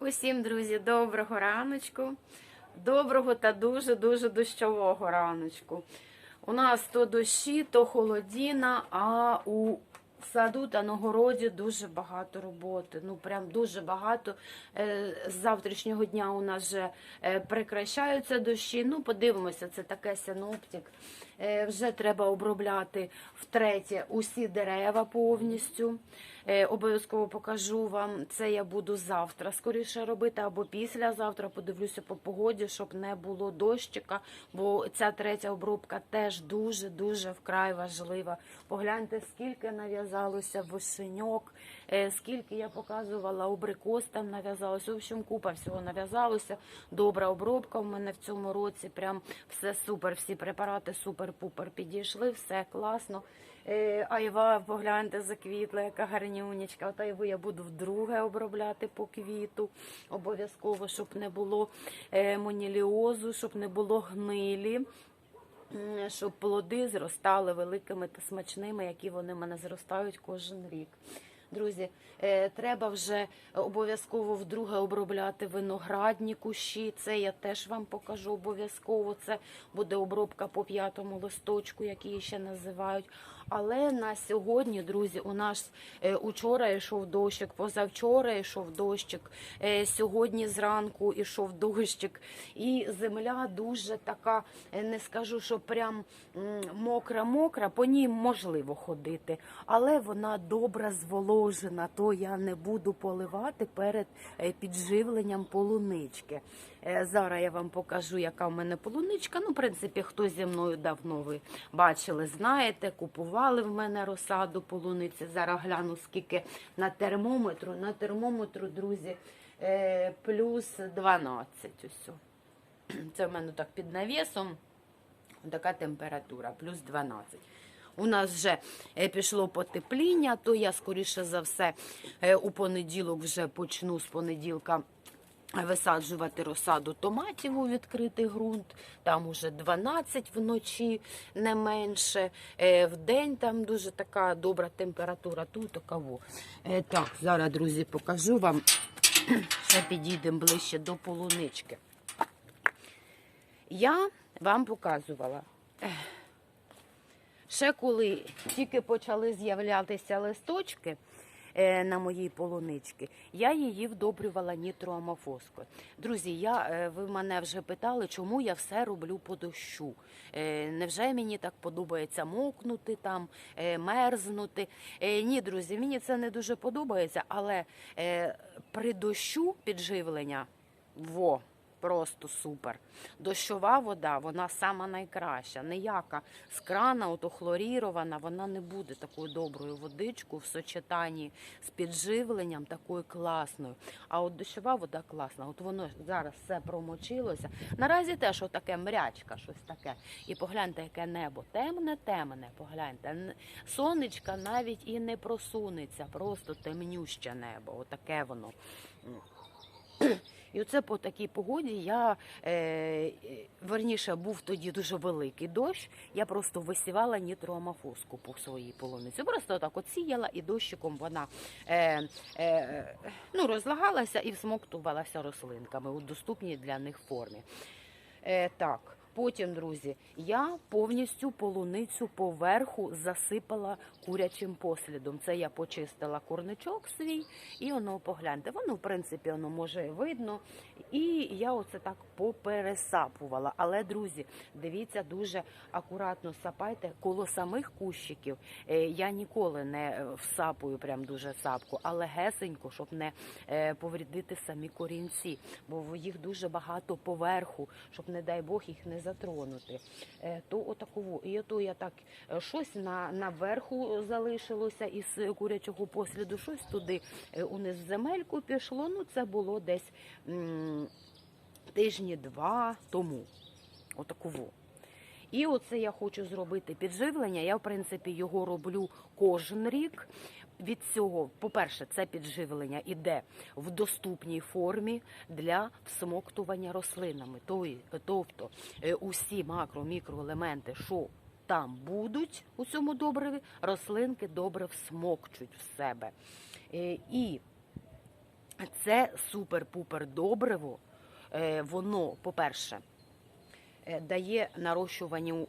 Усім, друзі, доброго раночку. Доброго та дуже-дуже дощового раночку. У нас то дощі, то холодіна, а у саду та на городі дуже багато роботи. Ну, прям дуже багато. Е, З завтрашнього дня у нас вже е, прекращаються дощі. Ну, подивимося, це таке синоптик. Е, Вже треба обробляти втретє усі дерева повністю. Е, Обов'язково покажу вам. Це я буду завтра скоріше робити або післязавтра. Подивлюся по погоді, щоб не було дощика, бо ця третя обробка теж дуже дуже вкрай важлива. Погляньте, скільки нав'язалося вишеньок, е, скільки я показувала обрикос там нав'язалося. В общем, купа всього нав'язалося. Добра обробка в мене в цьому році. Прям все супер. Всі препарати супер-пупер підійшли, все класно. Е, Айва, погляньте, заквітла, яка гарнюнечка. От айву я буду вдруге обробляти по квіту. Обов'язково, щоб не було е, моніліозу, щоб не було гнилі. Щоб плоди зростали великими та смачними, які вони в мене зростають кожен рік. Друзі, е, треба вже обов'язково вдруге обробляти виноградні кущі. Це я теж вам покажу обов'язково. Це буде обробка по п'ятому листочку, які її ще називають. Але на сьогодні, друзі, у нас е, учора йшов дощик, позавчора йшов дощик, е, сьогодні зранку йшов дощик. І земля дуже така, не скажу, що прям мокра-мокра, по ній можливо ходити, але вона добра добре зволожена, то я не буду поливати перед е, підживленням полунички. Е, Зараз я вам покажу, яка в мене полуничка. Ну, в принципі, хто зі мною давно ви бачили, знаєте, купували в мене розсаду полуниці. Зараз гляну, скільки на термометру. На термометру, друзі, е, плюс 12. Ось. Це в мене так під навісом. Така температура, плюс 12. У нас вже е, пішло потепління, то я, скоріше за все, е, у понеділок вже почну з понеділка висаджувати розсаду томатів у відкритий ґрунт. Там уже 12 вночі, не менше. Е, В день там дуже така добра температура. Тут такаво. Е, Так, зараз, друзі, покажу вам. Ще підійдемо ближче до полунички. Я вам показувала. Ще коли тільки почали з'являтися листочки е, на моїй полуничці, я її вдобрювала нітроамофоскою. Друзі, я, е, ви мене вже питали, чому я все роблю по дощу. Е, Невже мені так подобається мокнути там, мерзнути? Ні, друзі, мені це не дуже подобається, але при дощу підживлення во. Просто супер. Дощова вода, вона сама найкраща. Ніяка з крана, ото хлорірована, вона не буде такою доброю водичкою в сочетанні з підживленням, такою класною. А от дощова вода класна. От воно зараз все промочилося. Наразі теж отаке мрячка, щось таке. І погляньте, яке небо. Темне, темне. Погляньте. Сонечка навіть і не просунеться, просто темнюще небо. Отаке воно. І оце по такій погоді я е, верніше був тоді дуже великий дощ. Я просто висівала нітроамафоску по своїй полуниці. Просто так от сіяла і дощиком вона е, е, ну, розлагалася і всмоктувалася рослинками у доступній для них формі. Е, так. Потім, друзі, я повністю полуницю поверху засипала курячим послідом. Це я почистила курничок свій, і воно погляньте. Воно, в принципі, воно може видно. І я оце так попересапувала. Але, друзі, дивіться, дуже акуратно сапайте коло самих кущиків. Е, Я ніколи не е, всапую прям дуже сапку, але гесенько, щоб не е, повредити самі корінці, бо їх дуже багато поверху, щоб, не дай Бог, їх не затронути. Е, То отаково. І ото я так е, щось на, наверху залишилося із курячого посліду, щось туди е, униз в земельку пішло. Ну, це було десь тижні два тому. Отаково. І оце я хочу зробити підживлення. Я, в принципі, його роблю кожен рік. Від цього, по-перше, це підживлення іде в доступній формі для всмоктування рослинами. Тобто е, усі макро-мікроелементи, що там будуть у цьому добриві, рослинки добре всмокчуть в себе. Е, І Це супер-пупер добриво. Е, Воно, по-перше, дає нарощуванню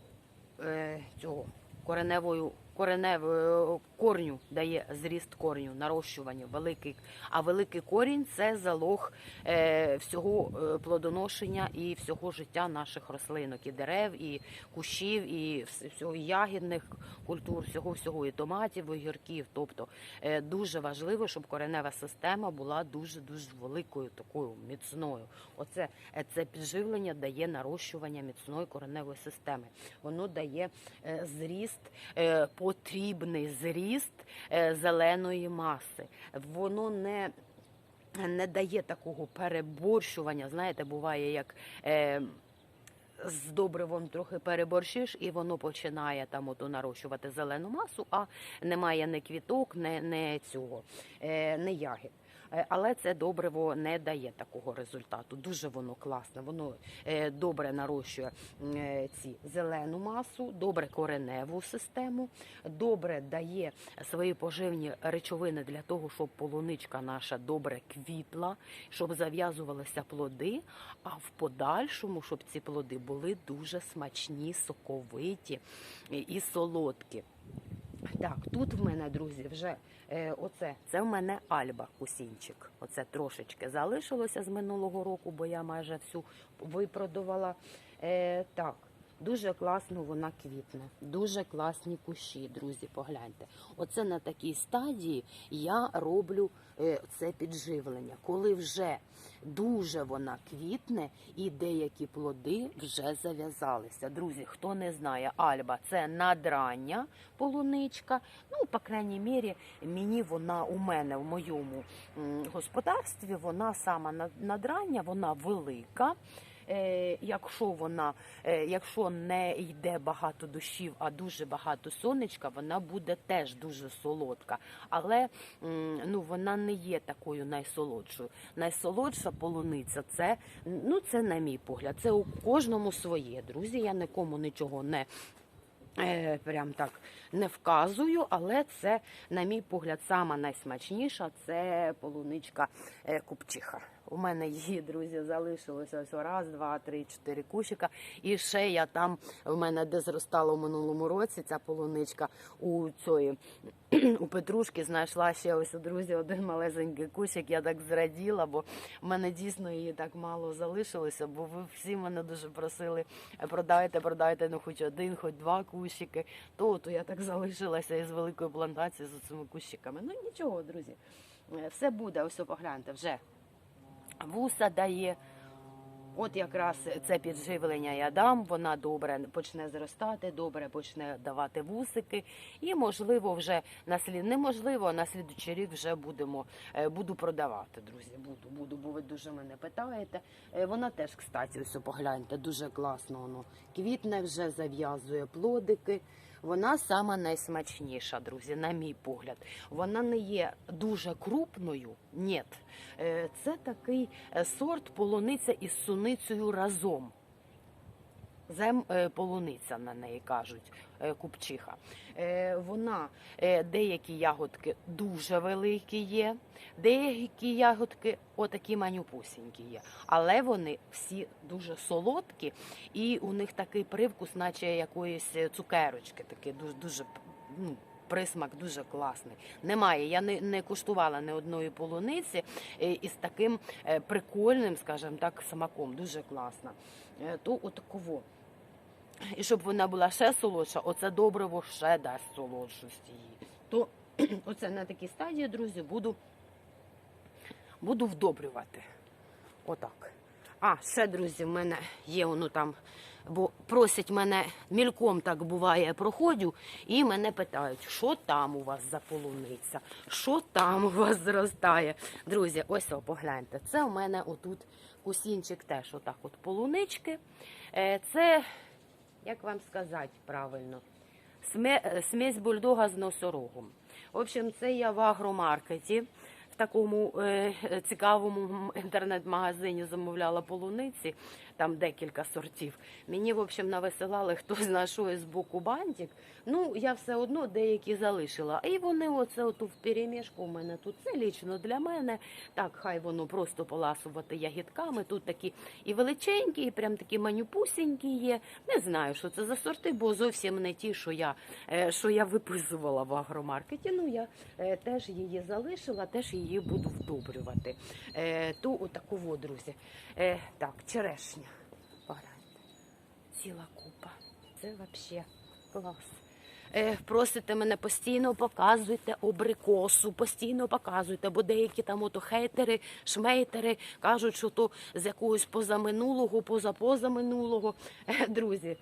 цього кореневою кореневою корню дає зріст корню, нарощування великий. А великий корінь це залог е, всього е, плодоношення і всього життя наших рослинок, і дерев, і кущів, і всього ягідних культур, всього всього і томатів, і огірків. Тобто е, дуже важливо, щоб коренева система була дуже дуже великою, такою міцною. Оце е, це підживлення дає нарощування міцної кореневої системи. Воно дає е, зріст, е, потрібний зріст е, зеленої маси. Воно не не дає такого переборщування. Знаєте, буває як. Е, з добривом трохи переборщиш, і воно починає там ото нарощувати зелену масу, а немає ні квіток, ні, ні цього, е, ні ягід. Е, Але це добриво не дає такого результату. Дуже воно класне. Воно е, добре нарощує е, ці зелену масу, добре кореневу систему, добре дає свої поживні речовини для того, щоб полуничка наша добре квітла, щоб зав'язувалися плоди, а в подальшому, щоб ці плоди були дуже смачні, соковиті і- і солодкі. Так, тут в мене, друзі, вже е, оце, це в мене альба кусінчик. Оце трошечки залишилося з минулого року, бо я майже всю випродувала. Е, так, дуже класно вона квітне. Дуже класні кущі, друзі, погляньте. Оце на такій стадії я роблю це підживлення. Коли вже дуже вона квітне і деякі плоди вже зав'язалися. Друзі, хто не знає, альба це надрання полуничка. Ну, по крайній мірі, мені вона у мене в моєму господарстві, вона сама над- надрання, вона велика. Е, якщо вона, е, якщо не йде багато дощів, а дуже багато сонечка, вона буде теж дуже солодка. Але ну, вона не є такою найсолодшою. Найсолодша полуниця це, ну, це на мій погляд. Це у кожному своє. Друзі, я нікому нічого не. е, Прям так не вказую, але це, на мій погляд, сама найсмачніша це полуничка купчиха. У мене її, друзі, залишилося ось раз, два, три, чотири кущика. І ще я там в мене де зростала у минулому році ця полуничка у цієї у Петрушки знайшла ще ось друзі один малесенький кущик. Я так зраділа, бо в мене дійсно її так мало залишилося. Бо ви всі мене дуже просили продайте, продайте, ну хоч один, хоч два кущики. То, то я так залишилася із великої плантації з цими кущиками. Ну нічого, друзі, Е, все буде. Ось погляньте вже вуса дає. От якраз це підживлення я дам, вона добре почне зростати, добре почне давати вусики, і можливо вже на слід неможливо, а на слідучий рік вже будемо е, буду продавати, друзі. Буду, буду, бо ви дуже мене питаєте. Е, Вона теж, кстати, ось погляньте, дуже класно воно квітне вже зав'язує плодики. Вона сама найсмачніша, друзі, на мій погляд. Вона не є дуже крупною. Ні. Е, Це такий е, сорт полуниця із суницею разом. Зем е, полуниця на неї кажуть, е, купчиха. Е, Вона деякі ягодки дуже великі є, деякі ягодки отакі манюпусінькі є. Але вони всі дуже солодкі, і у них такий привкус, наче якоїсь цукерочки, такий дуже дуже ну, присмак дуже класний. Немає. Я не, не куштувала ні одної полуниці із таким прикольним, скажімо так, смаком. Дуже класна. То отаково. І щоб вона була ще солодша, оце добриво ще дасть солодшості їй. То оце на такій стадії, друзі, буду, буду вдобрювати. Отак. А, ще, друзі, в мене є воно там, бо просять мене мільком так буває, проходжу, і мене питають, що там у вас за полуниця, що там у вас зростає. Друзі, ось о, погляньте. Це у мене отут кусінчик теж отак от полунички. Е, Це, як вам сказати правильно, е, смесь бульдога з носорогом. В общем, це я в агромаркеті. В такому е, цікавому інтернет-магазині замовляла полуниці, там декілька сортів. Мені, в общем, нависилали хтось знайшов з боку бантик. Ну, я все одно деякі залишила. І вони оце оту в перемішку у мене тут. Це лічно для мене. Так, хай воно просто поласувати ягідками. Тут такі і величенькі, і прям такі манюпусінькі є. Не знаю, що це за сорти, бо зовсім не ті, що я, е, що я виписувала в агромаркеті. Ну, я е, теж її залишила, теж її буду вдобрювати. Е, то отаку, друзі. Так, черешня. Ціла купа. Це взагалі клас. Е, просите мене постійно показуйте обрикосу, постійно показуйте, бо деякі там ото хейтери, шмейтери кажуть, що то з якогось позаминулого, позапозаминулого. Е, друзі,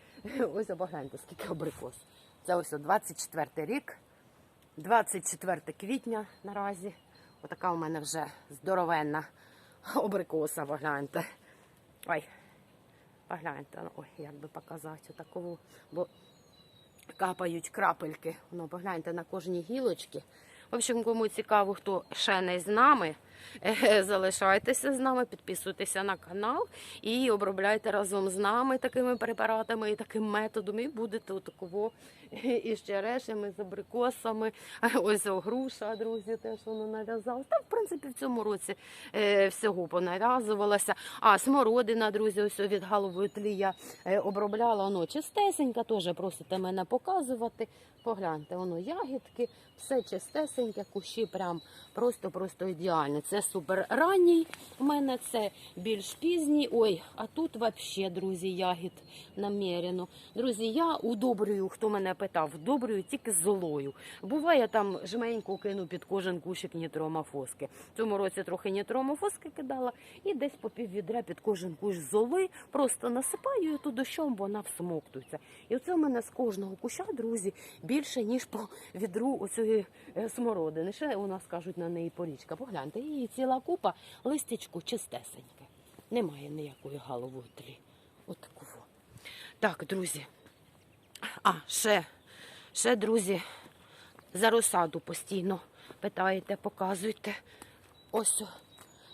ось погляньте, скільки обрикос. Це ось о 24 рік, 24 квітня наразі. Отака у мене вже здоровенна обрикоса, погляньте. Ой, погляньте, ой, як би показати отакову, бо капають крапельки. Ну, погляньте на кожній гілочці. В общем, кому цікаво, хто ще не з нами, залишайтеся з нами, підписуйтеся на канал і обробляйте разом з нами такими препаратами і таким методом. І будете і з черешнями, з абрикосами. Ось груша, друзі, теж воно нав'язалося. Там, в принципі, в цьому році всього понав'язувалося. А смородина, друзі, ось від голови тлі я е, обробляла воно чистесенька, теж просите мене показувати. Погляньте, воно ягідки, все чистесеньке, кущі прям просто-просто ідеальні. Це супер ранній у мене, це більш пізній. Ой, а тут взагалі, друзі, ягід намірено. Друзі, я удобрюю, хто мене питав, вдобрюю тільки золою. Буває там жменьку кину під кожен кущик нітромофоски. Цьому році трохи нітромофоски кидала і десь по пів відра під кожен кущ золи. Просто насипаю її ту дощом, вона всмоктується. І оце в мене з кожного куща, друзі, більше ніж по відру оцієї е, смородини. Ще у нас кажуть на неї порічка. Погляньте, її ціла купа, листячку чистесеньке. Немає ніякої голови тлі. Отакого. Так, друзі. А, ще, ще, друзі, за розсаду постійно питаєте, показуйте. Ось.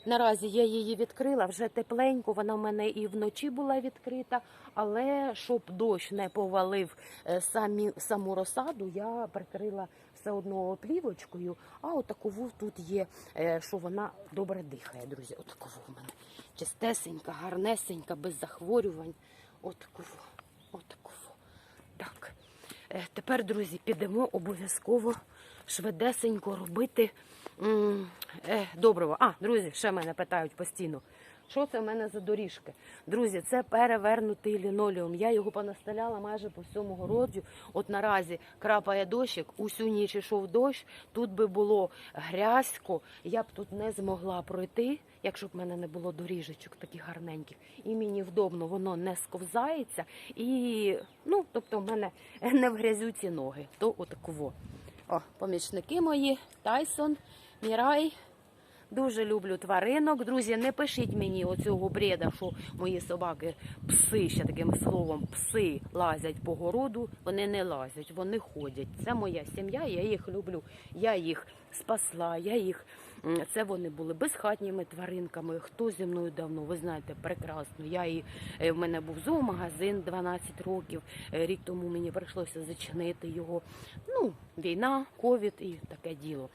Наразі я її відкрила, вже тепленько, вона в мене і вночі була відкрита, але щоб дощ не повалив е, самі, саму розсаду, я прикрила все одно плівочкою, а отакову тут є, е, що вона добре дихає, друзі. Отакову в мене чистесенька, гарнесенька, без захворювань. Отакову, отакову. Так. Е, Тепер, друзі, підемо обов'язково швидесенько робити е. А, друзі, ще мене питають постійно. Що це в мене за доріжки? Друзі, це перевернутий лінолеум. Я його понастеляла майже по всьому городі. От наразі крапає дощик, усю ніч ішов дощ. Тут би було грязько, я б тут не змогла пройти, якщо б в мене не було доріжечок таких гарненьких. І мені вдобно, воно не сковзається. І, ну, тобто, в мене не в грязюці ноги. То отаково. О, помічники мої, Тайсон, Мірай. Дуже люблю тваринок. Друзі, не пишіть мені оцього бреда, що мої собаки пси, ще таким словом, пси лазять по городу. Вони не лазять, вони ходять. Це моя сім'я, я їх люблю. Я їх спасла, я їх. Це вони були безхатніми тваринками. Хто зі мною давно, ви знаєте, прекрасно. Я і е, в мене був зоомагазин 12 років. Е, Рік тому мені прийшлося зачинити його. Ну, війна, ковід і таке діло.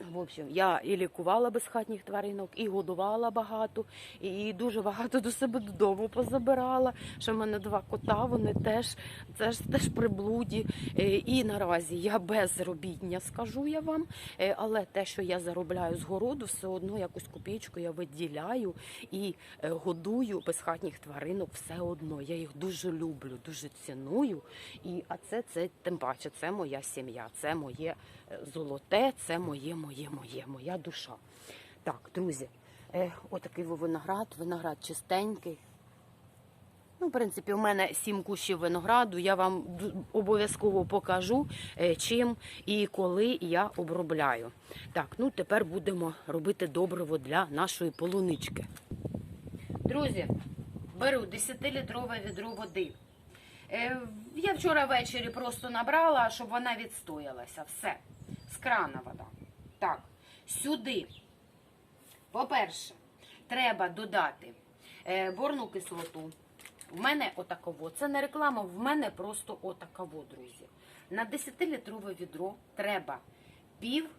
В общем, я і лікувала безхатніх тваринок, і годувала багато, і дуже багато до себе додому позабирала. Що в мене два кота, вони теж це ж теж приблуді. Е, І наразі я безробітня, скажу я вам. Е, Але те, що я заробляю з городу, все одно якусь копійку я виділяю і е, годую безхатніх тваринок все одно. Я їх дуже люблю, дуже ціную. І а це, це тим паче, це моя сім'я, це моє золоте, це моє, моє, моє, моя душа. Так, друзі, е, отакий виноград, виноград чистенький. Ну, в принципі, у мене сім кущів винограду. Я вам обов'язково покажу, е, чим і коли я обробляю. Так, ну тепер будемо робити добриво для нашої полунички. Друзі, беру 10-літрове відро води. Е, Я вчора ввечері просто набрала, щоб вона відстоялася. Все. З крана вода. Так. Сюди, по-перше, треба додати е, борну кислоту. В мене отаково. Це не реклама, в мене просто отаково, друзі. На 10-літрове відро треба пів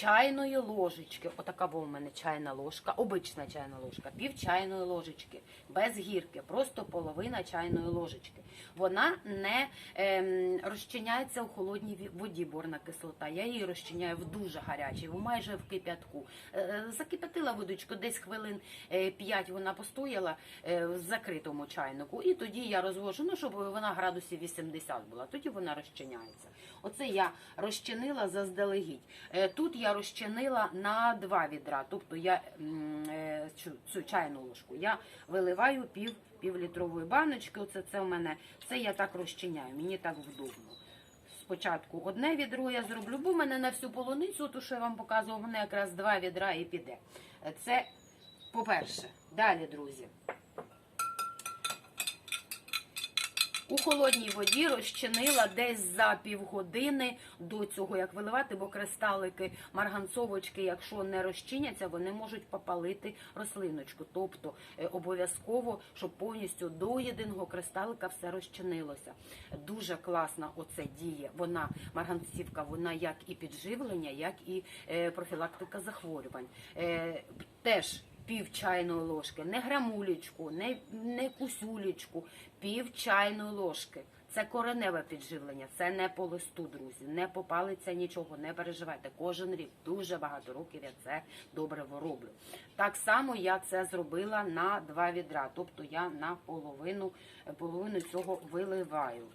чайної ложечки. Отака в мене чайна ложка, обична чайна ложка, пів чайної ложечки, без гірки, просто половина чайної ложечки. Вона не ем, розчиняється у холодній воді, борна кислота. Я її розчиняю в дуже гарячій, майже в кип'ятку. Е, е, закип'ятила водичку, десь хвилин 5 вона постояла е, в закритому чайнику, і тоді я розвожу, ну щоб вона градусів 80 була. Тоді вона розчиняється. Оце я розчинила заздалегідь. Е, Тут я розчинила на два відра, тобто я е, цю, цю чайну ложку я виливаю пів півлітрової баночки. Оце це в мене це я так розчиняю. Мені так вдобно. Спочатку одне відро я зроблю, бо в мене на всю полуницю, то що я вам показував, мене якраз два відра і піде. Це по-перше. Далі, друзі. У холодній воді розчинила десь за півгодини до цього, як виливати, бо кристалики марганцовочки, якщо не розчиняться, вони можуть попалити рослиночку. Тобто е, обов'язково, щоб повністю до єдиного кристалика все розчинилося. Дуже класно оце діє. Вона марганцівка, вона як і підживлення, як і е, профілактика захворювань. Е, теж пів чайної ложки, не грамулечку, не, не кусюлечку, пів чайної ложки. Це кореневе підживлення, це не по листу, друзі, не попалиться нічого, не переживайте. Кожен рік, дуже багато років я це добре роблю. Так само я це зробила на два відра, тобто я на половину, половину цього виливаю.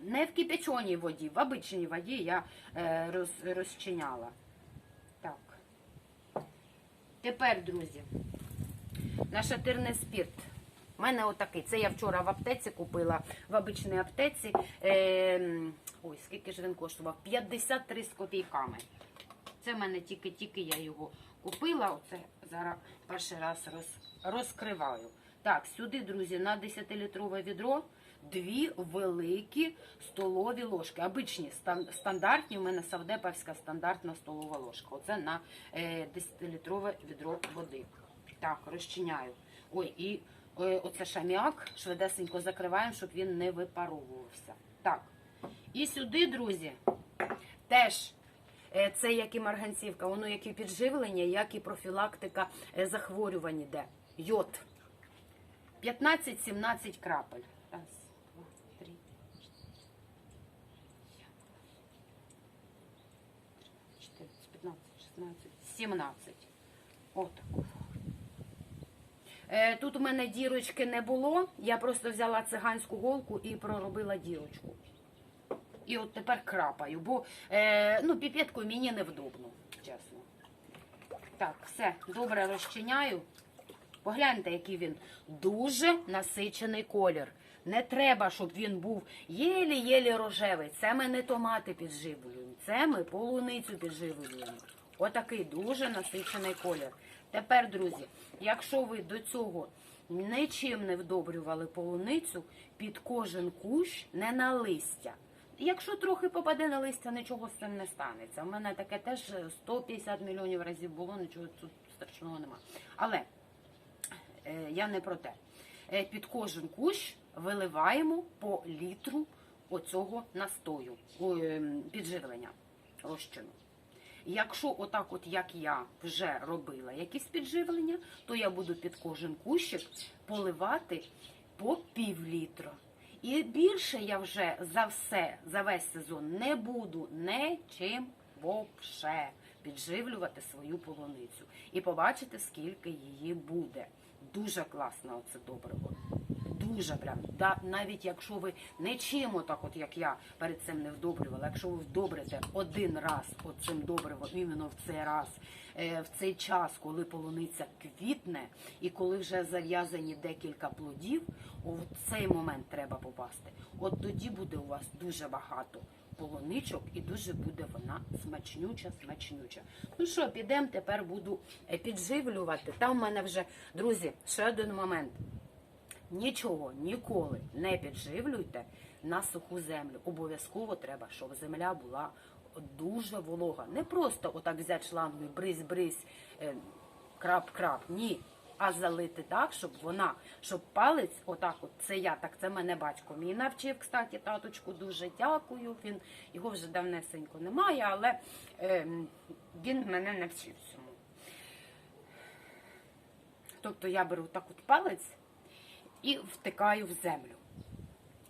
Не в кипяченій воді, в обичній воді я е, роз, розчиняла. Тепер, друзі, нашатирний спірт. У мене отакий. Це я вчора в аптеці купила, в обичній аптеці. Е, ой, скільки ж він коштував? 53 з копійками. Це в мене тільки-тільки я його купила. Оце зараз перший раз роз, розкриваю. Так, сюди, друзі, на 10-літрове відро дві великі столові ложки. Обичні стандартні. У мене савдеповська стандартна столова ложка. Оце на е, 10-літрове відро води. Так, розчиняю. Ой, і е, оце шаміак швидесенько закриваємо, щоб він не випаровувався. Так. І сюди, друзі, теж е, це як і марганцівка, воно як і підживлення, як і профілактика е, захворювань іде. Йод. 15-17 крапель. Раз, два, три, чотири, 15, 16, 17. Отак. Е, Тут у мене дірочки не було. Я просто взяла циганську голку і проробила дірочку. І от тепер крапаю, бо е, ну, піпеткою мені невдобно, чесно. Так, все, добре розчиняю. Погляньте, який він дуже насичений колір. Не треба, щоб він був єлі-єлі рожевий. Це ми не томати підживлюємо, це ми полуницю підживлюємо. Отакий дуже насичений колір. Тепер, друзі, якщо ви до цього нічим не вдобрювали полуницю, під кожен кущ не на листя. Якщо трохи попаде на листя, нічого з цим не станеться. У мене таке теж 150 мільйонів разів було, нічого тут страшного нема. Але е, я не про те. Е, Під кожен кущ виливаємо по літру оцього настою, ем, підживлення розчину. Якщо отак, от як я вже робила якісь підживлення, то я буду під кожен кущик поливати по пів літра. І більше я вже за все, за весь сезон не буду нічим вовше підживлювати свою полуницю. І побачите, скільки її буде. Дуже класно оце добриво. Дуже прям. Да, навіть якщо ви нічим отак, от як я перед цим не вдобрювала, якщо ви вдобрите один раз оцим добривом, іменно в цей раз, е, в цей час, коли полуниця квітне, і коли вже зав'язані декілька плодів, у цей момент треба попасти. От тоді буде у вас дуже багато полуничок і дуже буде вона смачнюча, смачнюча. Ну що, підемо, тепер буду е, підживлювати. Там в мене вже, друзі, ще один момент. Нічого ніколи не підживлюйте на суху землю. Обов'язково треба, щоб земля була дуже волога. Не просто отак взяти шлангою, бризь-бризь, е, крап-крап. Ні. А залити так, щоб вона, щоб палець, отак, от це я, так це мене батько мій навчив, кстати, таточку, дуже дякую. Він його вже давнесенько немає, але ем, він мене навчив цьому. Тобто я беру так от палець і втикаю в землю.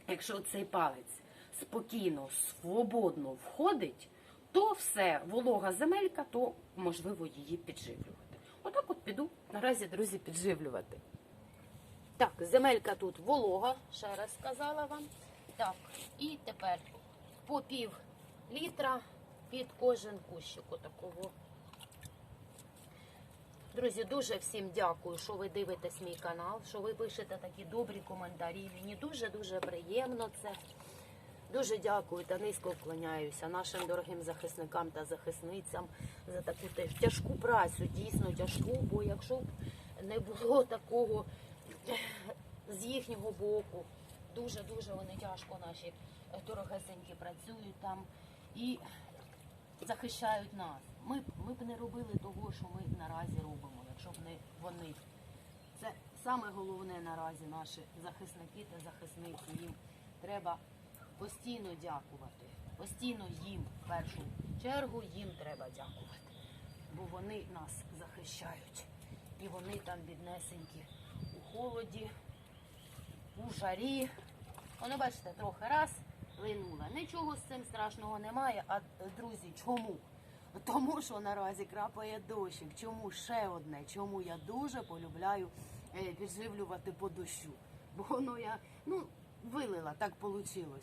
Якщо цей палець спокійно, свободно входить, то все, волога земелька, то можливо її підживлювати. Отак от піду наразі, друзі, підживлювати. Так, земелька тут волога, ще раз сказала вам. Так, і тепер по пів літра під кожен кущик отакого. Друзі, дуже всім дякую, що ви дивитесь мій канал, що ви пишете такі добрі коментарі. Мені дуже-дуже приємно це. Дуже дякую та низько вклоняюся нашим дорогим захисникам та захисницям за таку тяжку працю, дійсно тяжку, бо якщо б не було такого з їхнього боку, дуже-дуже вони тяжко наші дорогесенькі працюють там і захищають нас. Ми б, ми б не робили того, що ми наразі робимо, якщо б не вони. Це саме головне наразі наші захисники та захисниці. Їм треба постійно дякувати. Постійно їм в першу чергу їм треба дякувати. Бо вони нас захищають. І вони там біднесенькі у холоді, у жарі. Воно, бачите, трохи раз линула. Нічого з цим страшного немає. А друзі, чому? Тому що наразі крапає дощик. Чому ще одне? Чому я дуже полюбляю е, підживлювати по дощу? Бо воно я ну вилила, так вийшло.